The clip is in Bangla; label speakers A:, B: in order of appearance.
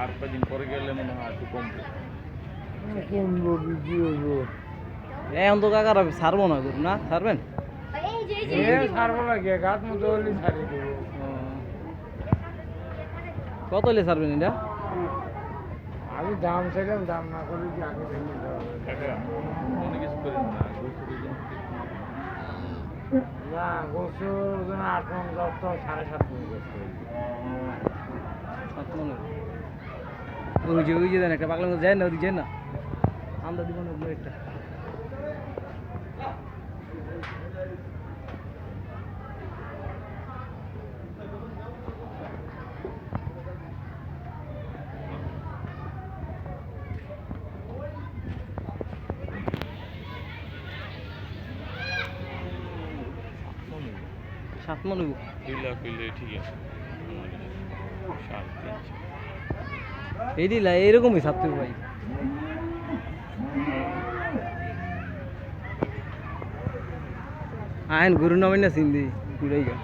A: আর কদিন পরে গেলে মনে হয় একটু কমবে
B: এখন তো কাকার ছাড়বো না গরু না ছাড়বেন
C: ছাড়বো না কে? গাছ মতো হলে ছাড়ি। দেবো
B: কত হলে ছাড়বেন এটা?
C: আমি দাম চাইলাম দাম না করে কি আগে
A: না
C: গোসুর জন্য আট সাড়ে সাত গোসল
B: সাত যে একটা যায় না, ওদিক যায় না। আমরা দিব না একটা। সাত মনে হইব।
A: দুই লাখ হইলে ঠিক আছে।
B: এই দিলা এরকমই ছাড়তে ভাই। আইন গুরু নামাই না সিন্দি ঘুরাই গা